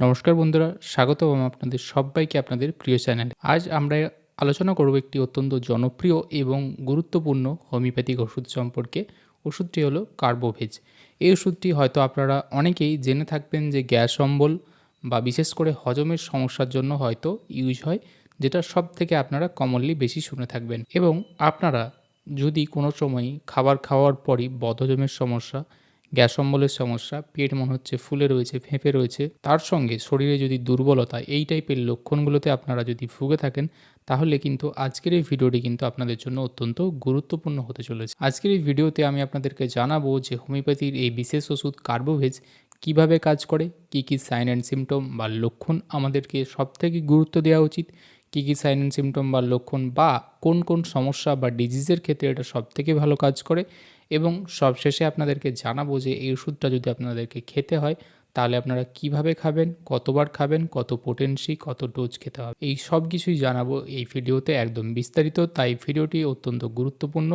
নমস্কার বন্ধুরা স্বাগত আপনাদের সবাইকে আপনাদের প্রিয় চ্যানেলে। আজ আমরা আলোচনা করব একটি অত্যন্ত জনপ্রিয় এবং গুরুত্বপূর্ণ হোমিওপ্যাথিক ওষুধ সম্পর্কে। ওষুধটি হলো কার্বোভেজ। এই ওষুধটি হয়তো আপনারা অনেকেই জেনে থাকবেন যে গ্যাস অম্বল বা বিশেষ করে হজমের সমস্যার জন্য হয়তো ইউজ হয়, যেটা সব থেকে আপনারা কমনলি বেশি শুনে থাকবেন। এবং আপনারা যদি কোনো সময় খাবার খাওয়ার পরই বদহজমের সমস্যা গ্যাস অম্বলের সমস্যা, পেট মনে হচ্ছে ফুলে রয়েছে, ফেঁপে রয়েছে। তার সঙ্গে শরীরে যদি দুর্বলতা, এই টাইপের লক্ষণগুলোতে আপনারা যদি ভুগে থাকেন, তাহলে কিন্তু আজকের এই ভিডিওটি কিন্তু আপনাদের জন্য অত্যন্ত গুরুত্বপূর্ণ হতে চলেছে। আজকের এই ভিডিওতে আমি আপনাদেরকে জানাব যে হোমিওপ্যাথির এই বিশেষ ওষুধ কার্বোভেজ কীভাবে কাজ করে, কি কি সাইন অ্যান্ড সিমটম বা লক্ষণ আমাদেরকে সবথেকে গুরুত্ব দেওয়া উচিত, কী কী সাইন অ্যান্ড সিমটম বা লক্ষণ বা কোন কোন সমস্যা বা ডিজিজের ক্ষেত্রে এটা সবথেকে ভালো কাজ করে এবং সবশেষে আপনাদেরকে জানাব যে এই ওষুধটা যদি আপনাদেরকে খেতে হয়, তাহলে আপনারা কীভাবে খাবেন, কতবার খাবেন, কত পোটেন্সি কত ডোজ খেতে হবে। এই সব কিছুই জানাব এই ভিডিওতে একদম বিস্তারিত, তাই ভিডিওটি অত্যন্ত গুরুত্বপূর্ণ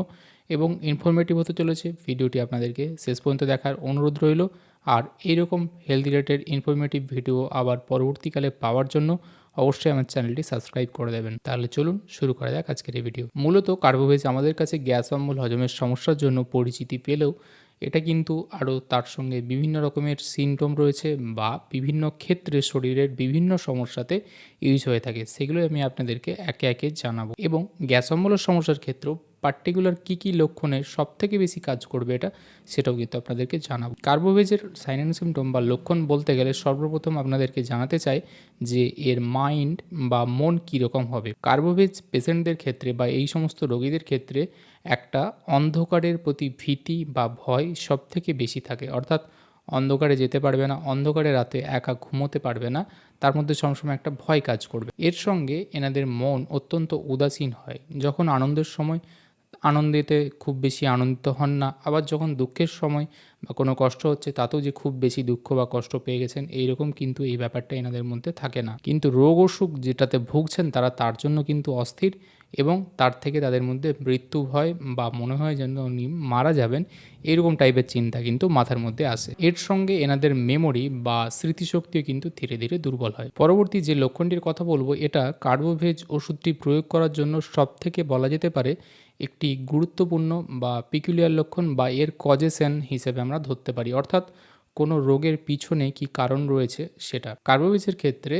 এবং ইনফরমেটিভ হতে চলেছে। ভিডিওটি আপনাদেরকে শেষ পর্যন্ত দেখার অনুরোধ রইল। আর এইরকম হেলথ রিলেটেড ইনফরমেটিভ ভিডিও আবার পরবর্তীকালে পাওয়ার জন্য অবশ্যই আমার চ্যানেলটি সাবস্ক্রাইব করে দেবেন। তাহলে চলুন শুরু করা যাক আজকের এই ভিডিও। মূলত কার্বোভেজ আমাদের কাছে গ্যাস অম্বল হজমের সমস্যার জন্য পরিচিতি পেলেও এটা কিন্তু আরও তার সঙ্গে বিভিন্ন রকমের সিমটম রয়েছে বা বিভিন্ন ক্ষেত্রে শরীরের বিভিন্ন সমস্যাতে ইউজ হয়ে থাকে। সেগুলো আমি আপনাদেরকে একে একে জানাব। এবং গ্যাস অম্বলের সমস্যার ক্ষেত্রেও পার্টিকুলার কী কী লক্ষণে সব থেকে বেশি কাজ করবে এটা, সেটাও কিন্তু আপনাদেরকে জানাব। কার্বোভেজের সাইন অ্যান্ড সিমটম বা লক্ষণ বলতে গেলে সর্বপ্রথম আপনাদেরকে জানাতে চাই যে এর মাইন্ড বা মন কীরকম হবে। কার্বোভেজ পেশেন্টদের ক্ষেত্রে বা এই সমস্ত রোগীদের ক্ষেত্রে একটা অন্ধকারের প্রতি ভীতি বা ভয় সব থেকে বেশি থাকে। অর্থাৎ অন্ধকারে যেতে পারবে না, অন্ধকারে রাতে একা ঘুমোতে পারবে না, তার মধ্যে সবসময় একটা ভয় কাজ করবে। এর সঙ্গে এনাদের মন অত্যন্ত উদাসীন হয়। যখন আনন্দের সময় আনন্দেতে খুব বেশি আনন্দিত হন না। আবার যখন দুঃখের সময় বা কোনো কষ্ট হচ্ছে, তাতেও যে খুব বেশি দুঃখ বা কষ্ট পেয়ে গেছেন, এইরকম কিন্তু এই ব্যাপারটা এনাদের মধ্যে থাকে না। কিন্তু রোগ অসুখ যেটাতে ভুগছেন, তারা তার জন্য কিন্তু অস্থির এবং তার থেকে তাদের মধ্যে মৃত্যু ভয় বা মনে হয় যেন উনি মারা যাবেন, এরকম টাইপের চিন্তা কিন্তু মাথার মধ্যে আসে। এর সঙ্গে এনাদের মেমোরি বা স্মৃতিশক্তিও কিন্তু ধীরে ধীরে দুর্বল হয়। পরবর্তী যে লক্ষণটির কথা বলব, এটা কার্বোভেজ ওষুধটি প্রয়োগ করার জন্য সব থেকে বলা যেতে পারে একটি গুরুত্বপূর্ণ বা পিকুলিয়ার লক্ষণ বা এর কজেশন হিসেবে আমরা ধরতে পারি। অর্থাৎ কোনো রোগের পিছনে কি কারণ রয়েছে সেটা। কার্বোভেজের ক্ষেত্রে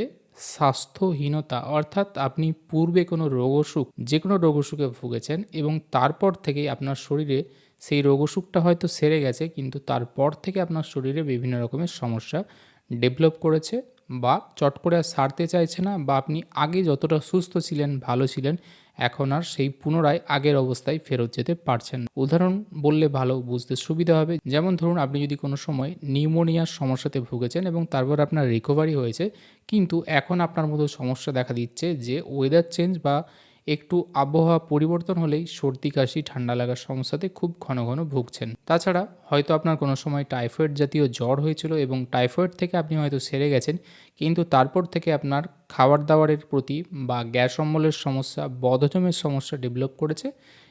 স্বাস্থ্যহীনতা, অর্থাৎ আপনি পূর্বে কোনো রোগ অসুখ যে কোনো রোগ অসুখে ভুগেছেন এবং তারপর থেকেই আপনার শরীরে সেই রোগ অসুখটা হয়তো সেরে গেছে, কিন্তু তারপর থেকে আপনার শরীরে বিভিন্ন রকমের সমস্যা ডেভেলপ করেছে বা চট করে আর সারতে চাইছে না বা আপনি আগে যতটা সুস্থ ছিলেন, ভালো ছিলেন এখন আর সেই পুনরায় আগের অবস্থায় ফেরত যেতে পারছেন উদাহরণ বললে ভালো, বুঝতে সুবিধা হবে। যেমন ধরুন, আপনি যদি কোনো সময় নিউমোনিয়ার সমস্যাতে ভুগেছেন এবং তারপর আপনার রিকভারি হয়েছে, কিন্তু এখন আপনার মতো সমস্যা দেখা দিচ্ছে যে ওয়েদার চেঞ্জ বা একটু আবহাওয়া পরিবর্তন হলেই সর্দি, কাশি, ঠান্ডা লাগার সমস্যাতে খুব ঘন ঘন ভুগছেন। তাছাড়া হয়তো আপনার কোনো সময় টাইফয়েড জাতীয় জ্বর হয়েছিল এবং টাইফয়েড থেকে আপনি হয়তো সেরে গেছেন, কিন্তু তারপর থেকে আপনার খাবার দাবারের প্রতি বা গ্যাস অম্বলের সমস্যা, বদহজমের সমস্যা ডেভেলপ করেছে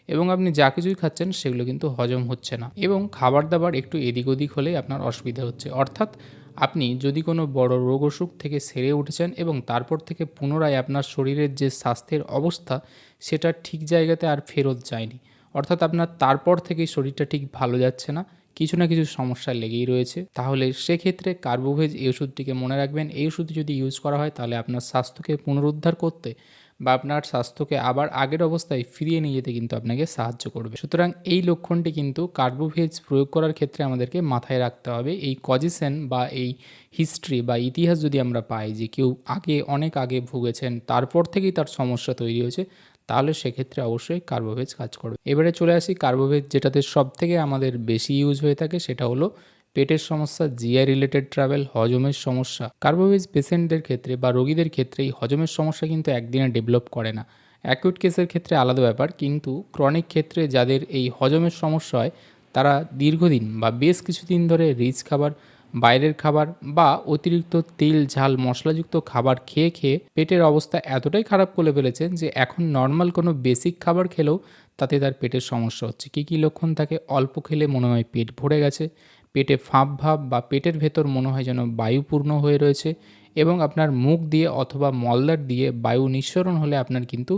এবং আপনি যা কিছুই খাচ্ছেন সেগুলো কিন্তু হজম হচ্ছে না এবং খাবার দাবার একটু এদিক ওদিক হলেই আপনার অসুবিধা হচ্ছে। অর্থাৎ আপনি যদি কোনো বড় রোগ অসুখ থেকে সেরে উঠেছেন এবং তারপর থেকে পুনরায় আপনার শরীরের যে স্বাস্থ্যের অবস্থা, সেটা ঠিক জায়গাতে আর ফেরত যায়নি। অর্থাৎ আপনার তারপর থেকেই শরীরটা ঠিক ভালো যাচ্ছে না, কিছু না কিছু সমস্যা লেগেই রয়েছে। তাহলে সেক্ষেত্রে কার্বোভেজ এই ওষুধটিকে মনে রাখবেন। এই ওষুধটি যদি ইউজ করা হয়, তাহলে আপনার স্বাস্থ্যকে পুনরুদ্ধার করতে বা আপনার স্বাস্থ্যকে আবার আগের অবস্থায় ফিরিয়ে নিয়ে যেতে কিন্তু আপনাকে সাহায্য করবে। সুতরাং এই লক্ষণটি কিন্তু কার্বোভেজ প্রয়োগ করার ক্ষেত্রে আমাদেরকে মাথায় রাখতে হবে। এই কজেশন বা এই হিস্ট্রি বা ইতিহাস যদি আমরা পাই যে কেউ আগে, অনেক আগে ভুগেছেন, তারপর থেকেই তার সমস্যা তৈরি হয়েছে, তাহলে সেক্ষেত্রে অবশ্যই কার্বোভেজ কাজ করবে। এবারে চলে আসি কার্বোভেজ যেটাতে সব থেকে আমাদের বেশি ইউজ হয়ে থাকে সেটা হলো পেটের সমস্যা, জিআই রিলেটেড ট্রাভেল হজমের সমস্যা। কার্বোভেজ পেশেন্টদের ক্ষেত্রে বা রোগীদের ক্ষেত্রে এই হজমের সমস্যা কিন্তু একদিনে ডেভেলপ করে না। অ্যাকিউট কেসের ক্ষেত্রে আলাদা ব্যাপার, কিন্তু ক্রনিক ক্ষেত্রে যাদের এই হজমের সমস্যা হয়, তারা দীর্ঘদিন বা বেশ কিছুদিন ধরে রিচ খাবার, বাইরের খাবার বা অতিরিক্ত তেল, ঝাল, মশলাযুক্ত খাবার খেয়ে খেয়ে পেটের অবস্থা এতটাই খারাপ করে ফেলেছেন যে এখন নর্মাল কোনো বেসিক খাবার খেলেও তাতে তার পেটের সমস্যা হচ্ছে। কী কী লক্ষণ থাকে অল্প খেলে মনে হয় পেট ভরে গেছে। পেটে ফাঁপ ভাব বা পেটের ভেতর মনে হয় যেন বায়ুপূর্ণ হয়ে রয়েছে এবং আপনার মুখ দিয়ে অথবা মলদার দিয়ে বায়ু নিঃসরণ হলে আপনার কিন্তু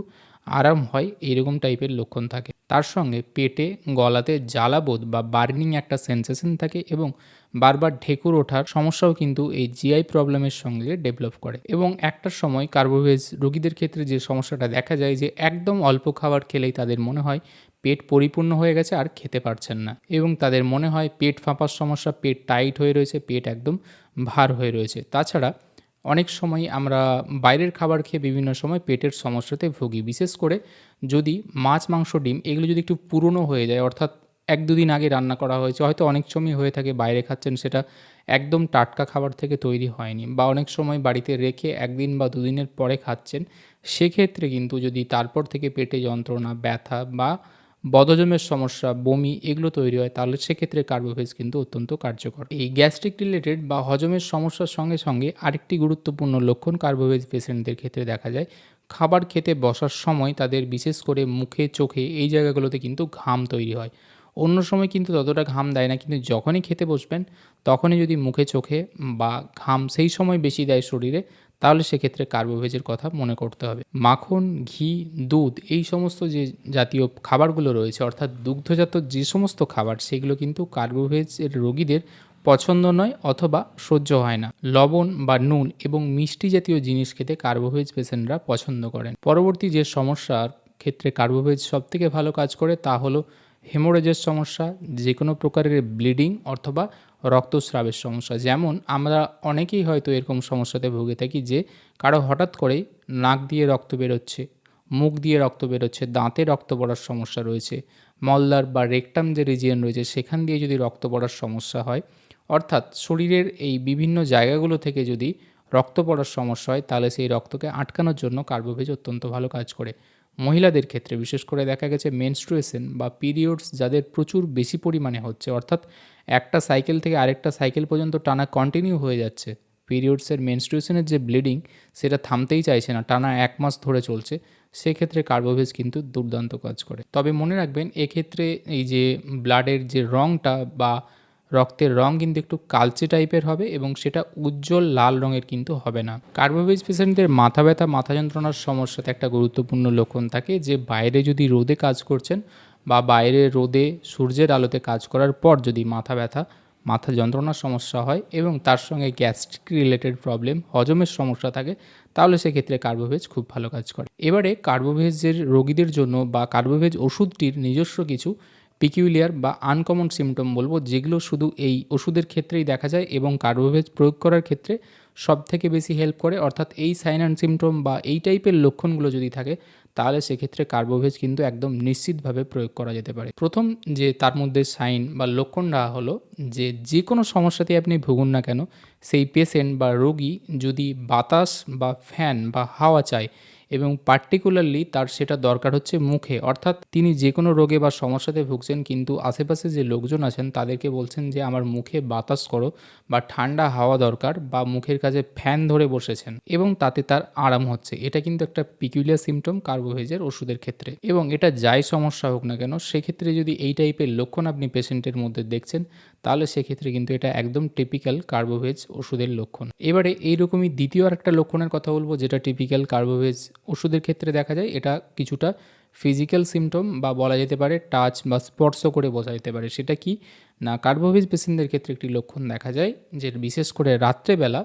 আরাম হয় এইরকম টাইপের লক্ষণ থাকে। তার সঙ্গে পেটে, গলাতে জ্বালাবোধ বা বার্নিং একটা সেন্সেশন থাকে এবং বারবার ঢেকুর ওঠার সমস্যাও কিন্তু এই জিআই প্রবলেমের সঙ্গে ডেভেলপ করে। এবং একটা সময় কার্বোভেজ রোগীদের ক্ষেত্রে যে সমস্যাটা দেখা যায় যে একদম অল্প খাবার খেলেই তাদের মনে হয় পেট পরিপূর্ণ হয়ে গেছে আর খেতে পারছেন না। এবং তাদের মনে হয় পেট ফাঁপার সমস্যা, পেট টাইট হয়ে রয়েছে, পেট একদম ভার হয়ে রয়েছে। তাছাড়া অনেক সময় আমরা বাইরের খাবার খেয়ে বিভিন্ন সময় পেটের সমস্যাতে ভুগি। বিশেষ করে যদি মাছ, মাংস, ডিম এগুলো যদি একটু পুরনো হয়ে যায়, অর্থাৎ এক দুদিন আগে রান্না করা হয়েছে, হয়তো অনেক সময় হয়ে থাকে বাইরে খাচ্ছেন, সেটা একদম টাটকা খাবার থেকে তৈরি হয়নি বা অনেক সময় বাড়িতে রেখে একদিন বা দুদিনের পরে খাচ্ছেন, সেক্ষেত্রে কিন্তু যদি তারপর থেকে পেটে যন্ত্রণা, ব্যথা বা বদহজমের সমস্যা, বমি এগুলো তৈরি হয়, তাহলে সেক্ষেত্রে কার্বোভেজ কিন্তু অত্যন্ত কার্যকর। এই গ্যাস্ট্রিক রিলেটেড বা হজমের সমস্যার সঙ্গে সঙ্গে আরেকটি গুরুত্বপূর্ণ লক্ষণ কার্বোভেজ পেশেন্টদের ক্ষেত্রে দেখা যায়। খাবার খেতে বসার সময় তাদের বিশেষ করে মুখে, চোখে এই জায়গাগুলোতে কিন্তু ঘাম তৈরি হয়। অন্য সময় কিন্তু ততটা ঘাম দেয় না, কিন্তু যখনই খেতে বসবেন, তখনই যদি মুখে, চোখে বা ঘাম সেই সময় বেশি দেয় শরীরে তাহলে সেক্ষেত্রে কার্বোভেজের কথা মনে করতে হবে। মাখন, ঘি, দুধ এই সমস্ত যে জাতীয় খাবারগুলো রয়েছে, অর্থাৎ দুগ্ধজাত যে সমস্ত খাবার, সেগুলো কিন্তু কার্বোভেজের রোগীদের পছন্দ নয় অথবা সহ্য হয় না। লবণ বা নুন এবং মিষ্টি জাতীয় জিনিস খেতে কার্বোভেজ পেশেন্টরা পছন্দ করেন। পরবর্তী যে সমস্যার ক্ষেত্রে কার্বোভেজ সবথেকে ভালো কাজ করে তা হলো হেমোরেজের সমস্যা যে কোনো প্রকারের ব্লিডিং অথবা রক্তস্রাবের সমস্যা। যেমন আমরা অনেকেই হয়তো এরকম সমস্যাতে ভুগে থাকি যে কারও হঠাৎ করে নাক দিয়ে রক্ত বেরোচ্ছে, মুখ দিয়ে রক্ত বেরোচ্ছে, দাঁতে রক্ত পড়ার সমস্যা রয়েছে মলদার বা রেকটাম যে রিজিয়ন রয়েছে সেখান দিয়ে যদি রক্ত পড়ার সমস্যা হয়, অর্থাৎ শরীরের এই বিভিন্ন জায়গাগুলো থেকে যদি রক্ত পড়ার সমস্যা হয়, তাহলে সেই রক্তকে আটকানোর জন্য কার্বোভেজ অত্যন্ত ভালো কাজ করে। মহিলাদের ক্ষেত্রে, বিশেষ করে দেখা গেছে মেনস্ট্রুয়েশন বা পিরিয়ডস যাদের প্রচুর বেশি পরিমাণে হচ্ছে, অর্থাৎ একটা সাইকেল থেকে আরেকটা সাইকেল পর্যন্ত টানা কন্টিনিউ হয়ে যাচ্ছে। পিরিয়ডসের মেনস্ট্রুয়েশনের যে ব্লিডিং সেটা থামতেই চাইছে না, টানা এক মাস ধরে চলছে। সেক্ষেত্রে কার্বোভেজ কিন্তু দুর্দান্ত কাজ করে। তবে মনে রাখবেন, এক্ষেত্রে এই যে ব্লাডের যে রঙটা বা রক্তের রং কিন্তু একটু কালচে টাইপের হবে এবং সেটা উজ্জ্বল লাল রঙের কিন্তু হবে না। কার্বোভেজ পেশেন্টদের মাথা ব্যথা, মাথা যন্ত্রণার সমস্যাতে একটা গুরুত্বপূর্ণ লক্ষণ থাকে যে, বাইরে যদি রোদে কাজ করছেন বা বাইরে রোদে সূর্যের আলোতে কাজ করার পর যদি মাথা ব্যথা, মাথা যন্ত্রণার সমস্যা হয় এবং তার সঙ্গে গ্যাস্ট্রিক রিলেটেড প্রবলেম, হজমের সমস্যা থাকে, তাহলে সেক্ষেত্রে কার্বোভেজ খুব ভালো কাজ করে। এবারে কার্বোভেজের রোগীদের জন্য বা কার্বোভেজ ওষুধটির নিজস্ব কিছু পিকিউলিয়ার বা আনকমন সিমটম বলব, যেগুলো শুধু এই ওষুধের ক্ষেত্রেই দেখা যায় এবং কার্বোভেজ প্রয়োগ করার ক্ষেত্রে সব থেকে বেশি হেল্প করে। অর্থাৎ এই সাইন অ্যান্ড সিমটম বা এই টাইপের লক্ষণগুলো যদি থাকে তাহলে সেক্ষেত্রে কার্বোভেজ কিন্তু একদম নিশ্চিতভাবে প্রয়োগ করা যেতে পারে। প্রথম যে তার মধ্যে সাইন বা লক্ষণটা হলো যে যে কোনো সমস্যাতে আপনি ভুগুন না কেন, সেই পেশেন্ট বা রোগী যদি বাতাস বা ফ্যান বা হাওয়া চায় এবং পার্টিকুলারলি তার সেটা দরকার হচ্ছে মুখে, অর্থাৎ তিনি যে কোনো রোগে বা সমস্যাতে ভুগছেন কিন্তু আশেপাশে যে লোকজন আছেন তাদেরকে বলছেন যে, আমার মুখে বাতাস করো বা ঠান্ডা হাওয়া দরকার বা মুখের কাছে ফ্যান ধরে বসেছেন। এবং তাতে তার আরাম হচ্ছে। এটা কিন্তু একটা পিকুলিয়ার সিমটম কার্বোভেজের ওষুধের ক্ষেত্রে। এবং এটা যাই সমস্যা হোক না কেন, সেক্ষেত্রে যদি এই টাইপের লক্ষণ আপনি পেশেন্টের মধ্যে দেখছেন, তাহলে সেক্ষেত্রে কিন্তু এটা একদম টিপিক্যাল কার্বোভেজ ওষুধের লক্ষণ। এবারে এইরকমই দ্বিতীয় আরেকটা লক্ষণের কথা বলব, যেটা টিপিক্যাল কার্বোভেজ ওষুধের ক্ষেত্রে দেখা যায়, এটা কিছুটা ফিজিক্যাল সিমটম বা বলা যেতে পারে টাচ বা স্পর্শ করে বোঝা যেতে পারে। সেটা কি? না কার্বোভেজ পেশেন্টদের ক্ষেত্রে একটি লক্ষণ দেখা যায়, যে বিশেষ করে রাত্রেবেলা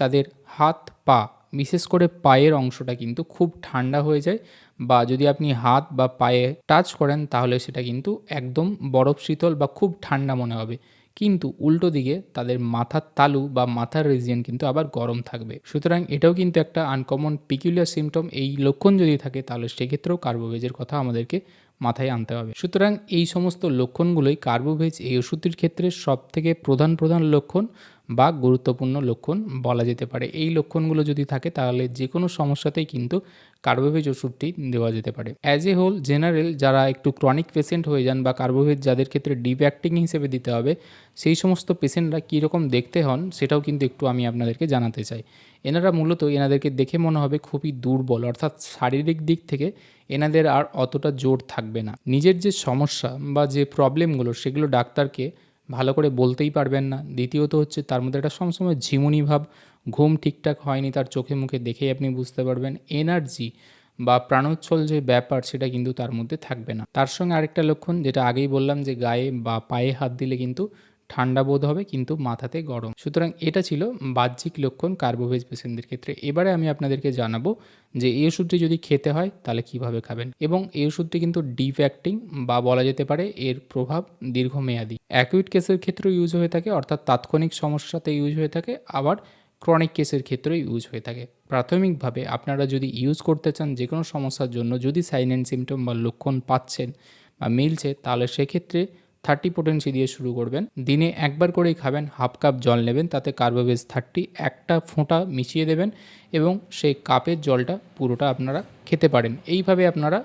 তাদের হাত পা বিশেষ করে পায়ের অংশটা কিন্তু খুব ঠান্ডা হয়ে যায় বা যদি আপনি হাত বা পায়ে টাচ করেন, তাহলে সেটা কিন্তু একদম বরফ শীতল বা খুব ঠান্ডা মনে হবে। কিন্তু উল্টো দিকে তাদের মাথার তালু বা মাথার রিজিয়ন কিন্তু আবার গরম থাকবে। সুতরাং এটাও কিন্তু একটা আনকমন পিকুলিয়ার সিমটম এই লক্ষণ যদি থাকে, তাহলে সেক্ষেত্রেও কার্বোভেজের কথা আমাদেরকে মাথায় আনতে হবে। সুতরাং এই সমস্ত লক্ষণগুলোই কার্বোভেজ এই ওষুধটির ক্ষেত্রে সব থেকে প্রধান প্রধান লক্ষণ। বা গুরুত্বপূর্ণ লক্ষণ বলা যেতে পারে। এই লক্ষণগুলো যদি থাকে, তাহলে যে কোনো সমস্যাতেই কিন্তু কার্বোভেজ ওষুধটি দেওয়া যেতে পারে। অ্যাজ এ হোল জেনারেল যারা একটু ক্রনিক পেশেন্ট হয়ে যান বা কার্বোভেজ যাদের ক্ষেত্রে ডিপ অ্যাক্টিং হিসেবে দিতে হবে, সেই সমস্ত পেশেন্টরা কীরকম দেখতে হন, সেটাও কিন্তু একটু আমি আপনাদেরকে জানাতে চাই। এনারা মূলত এনাদেরকে দেখে মনে হবে খুবই দুর্বল, অর্থাৎ শারীরিক দিক থেকে এনাদের আর অতটা জোর থাকবে না। নিজের যে সমস্যা বা যে প্রবলেমগুলো সেগুলো ডাক্তারকে ভালো করে বলতেই পারবেন না। দ্বিতীয়ত হচ্ছে তার মধ্যে একটা সবসময় ঝিমুনি ভাব, ঘুম ঠিকঠাক হয়নি, তার চোখে মুখে দেখেই আপনি বুঝতে পারবেন, এনার্জি বা প্রাণোচ্ছল যে ব্যাপার সেটা কিন্তু তার মধ্যে থাকবে না। তার সঙ্গে আরেকটা লক্ষণ, যেটা আগেই বললাম যে গায়ে বা পায়ে হাত দিলে কিন্তু ঠান্ডা বোধ হবে, কিন্তু মাথাতে গরম। সুতরাং এটা ছিল বাহ্যিক লক্ষণ কার্বোভেজ পেশেন্টদের ক্ষেত্রে। এবারে আমি আপনাদেরকে জানাব যে এই ওষুধটি যদি খেতে হয়, তাহলে কীভাবে খাবেন? এবং এই ওষুধটি কিন্তু ডিপ অ্যাক্টিং বা বলা যেতে পারে এর প্রভাব দীর্ঘমেয়াদী। অ্যাকুইট কেসের ক্ষেত্রেও ইউজ হয়ে থাকে, অর্থাৎ তাৎক্ষণিক সমস্যাতে ইউজ হয়ে থাকে, আবার ক্রনিক কেসের ক্ষেত্রেও ইউজ হয়ে থাকে। প্রাথমিকভাবে আপনারা যদি ইউজ করতে চান যে কোনো সমস্যার জন্য, যদি সাইন অ্যান্ড সিমটম বা লক্ষণ পাচ্ছেন বা মিলছে, তাহলে সেক্ষেত্রে থার্টি পোটেন্সি দিয়ে শুরু করবেন। দিনে একবার করেই খাবেন হাফ কাপ জল নেবেন, তাতে কার্বোভেজ থার্টি একটা ফোঁটা মিশিয়ে দেবেন এবং সেই কাপের জলটা পুরোটা আপনারা খেতে পারেন। এইভাবে আপনারা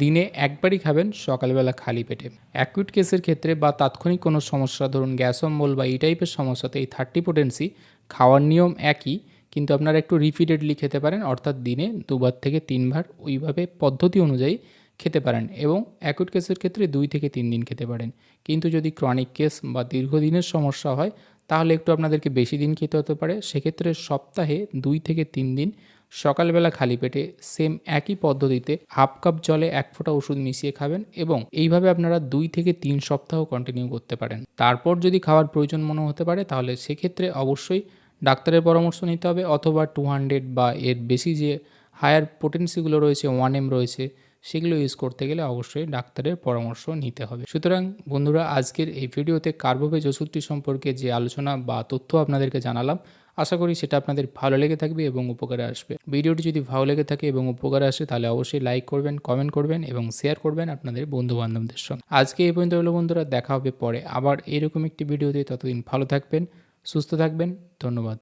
দিনে একবারই খাবেন সকালবেলা খালি পেটে। অ্যাকুইট কেসের ক্ষেত্রে বা তাৎক্ষণিক কোনো সমস্যা, ধরুন গ্যাস অম্বল বা এই টাইপের সমস্যাতে এই থার্টি পোটেন্সি খাওয়ার নিয়ম একই, কিন্তু আপনারা একটু রিপিটেডলি খেতে পারেন, অর্থাৎ দিনে দুবার থেকে তিনবার ওইভাবে পদ্ধতি অনুযায়ী খেতে পারেন এবং অ্যাকুট কেসের ক্ষেত্রে দুই থেকে তিন দিন খেতে পারেন। কিন্তু যদি ক্রনিক কেস বা দীর্ঘদিনের সমস্যা হয়, তাহলে একটু আপনাদেরকে বেশি দিন খেতে হতে পারে। সেক্ষেত্রে সপ্তাহে দুই থেকে তিন দিন সকালবেলা খালি পেটে সেম একই পদ্ধতিতে হাফ কাপ জলে এক ফোঁটা ওষুধ মিশিয়ে খাবেন এবং এইভাবে আপনারা দুই থেকে তিন সপ্তাহ কন্টিনিউ করতে পারেন। তারপর যদি খাওয়ার প্রয়োজন মনে হতে পারে, তাহলে সেক্ষেত্রে অবশ্যই ডাক্তারের পরামর্শ নিতে হবে। অথবা টু হান্ড্রেড বা এর বেশি যে হায়ার পোটেন্সিগুলো রয়েছে ওয়ান এম রয়েছে সেগুলো ইউজ করতে গেলে অবশ্যই ডাক্তারের পরামর্শ নিতে হবে। সুতরাং বন্ধুরা, আজকের এই ভিডিওতে কার্বোভেজ ওষুধটি সম্পর্কে যে আলোচনা বা তথ্য আপনাদেরকে জানালাম, আশা করি সেটা আপনাদের ভালো লেগে থাকবে এবং উপকারে আসবে। ভিডিওটি যদি ভালো লেগে থাকে এবং উপকারে আসে, তাহলে অবশ্যই লাইক করবেন কমেন্ট করবেন এবং শেয়ার করবেন আপনাদের বন্ধু বান্ধবদের সঙ্গে। আজকে এই পর্যন্ত হলো বন্ধুরা, দেখা হবে পরে আবার এরকম একটি ভিডিওতে। ততদিন ভালো থাকবেন, সুস্থ থাকবেন, ধন্যবাদ।